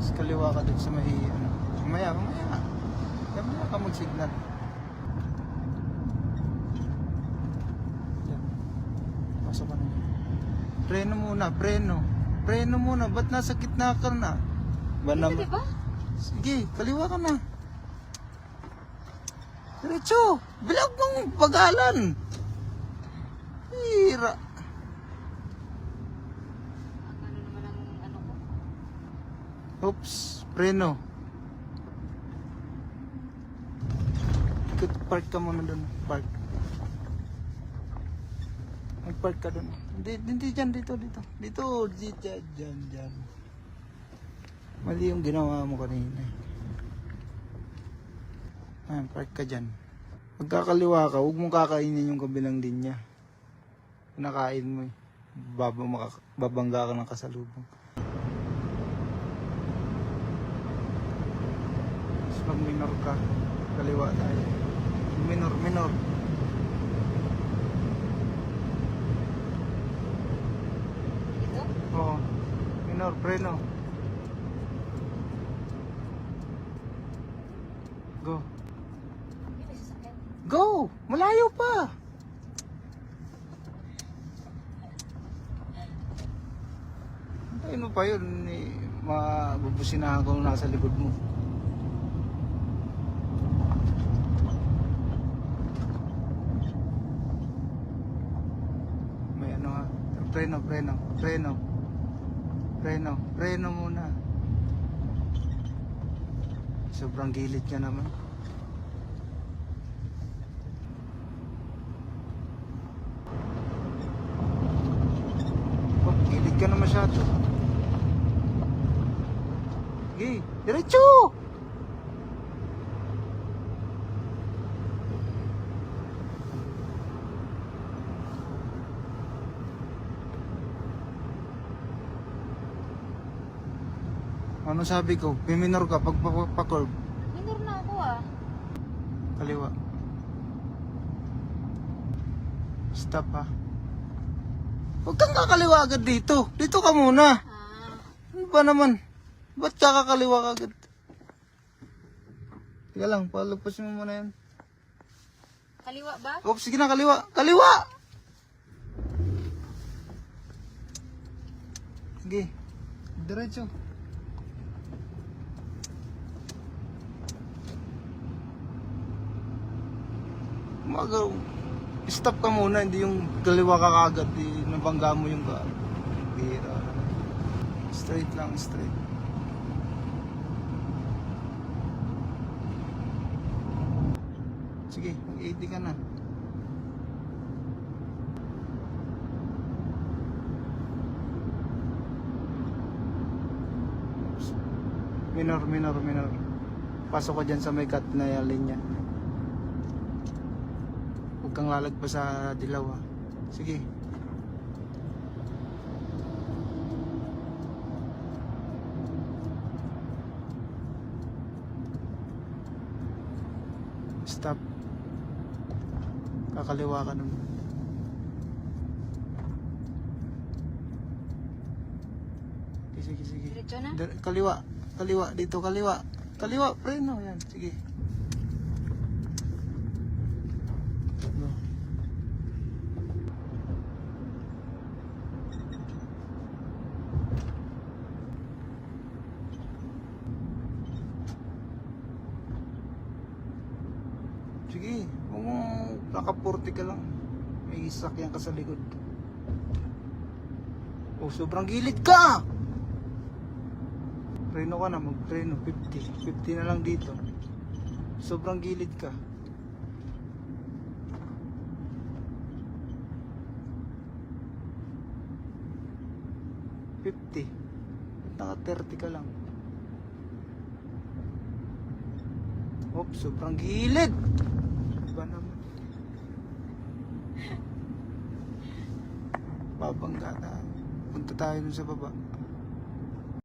Sa kaliwa ka dun sa may ano. Mamaya, mamaya. Mamaya ka mag-signal. Pasok ka na. Preno muna, preno. Preno muna, ba't nasa gitna ka na? Ba Dito, naman? di ba? Sige, kaliwa ka na. Diretso! Bilag mong bagalan! Hira! Ang ano naman ang ano ko. Oops, preno. Ikot, park ka muna doon. Park. Mag-park ka doon. Hindi, hindi dito, dito. Dito, dito, dyan, dyan. Mali yung ginawa mo kanina. Ayan, park ka dyan. Magkakaliwa ka, huwag mong kakainin yung kabilang linya. Nakain mo eh. Baba, babangga ka ng kasalubong. Pag minor ka, kaliwa tayo. Minor, minor. Dito? Oo. Minor, preno. Go. Go! Malayo pa! Mo pa yun. Mabubusinahan ko nasa likod mo. Ano nga. Preno, preno, preno. Preno, preno muna. Sobrang gilid ka naman. Oh, gilid ka na masyado. Sige, diretso! Ano sabi ko? Piminor ka pag pa- pa- pa-curve. Minor na ako ah. Kaliwa. Stop ha. Huwag kang kakaliwa agad dito. Dito ka muna. Ah. Ano ba naman? Ba't kakakaliwa ka agad? Teka lang, palagpasin mo muna yan. Kaliwa ba? Oh, sige na, kaliwa. Kaliwa! Sige. Diretso. Maga, stop ka muna, hindi yung kaliwa ka kagad, di nabangga mo yung ka. Bira. Straight lang, straight. Sige, mag-80 ka na. Minor, minor, minor. Pasok ko dyan sa may cut na linya. Huwag kang lalagpas sa dilaw ha. Sige. Stop. Kakaliwa ka nun. Sige, sige. Diretso na? Kaliwa. Kaliwa. Dito, kaliwa. Kaliwa, preno. Yan, sige. Go. Sige, mong nakapurti ka lang. May sakyan ka sa likod. Oh, sobrang gilid ka! Preno ka na, mag-preno, 50. 50 na lang dito. Sobrang gilid ka. Fifty. Naka 30 ka lang. Oops, sobrang gilid! Iba naman. Babangga tayo. Punta tayo dun sa baba.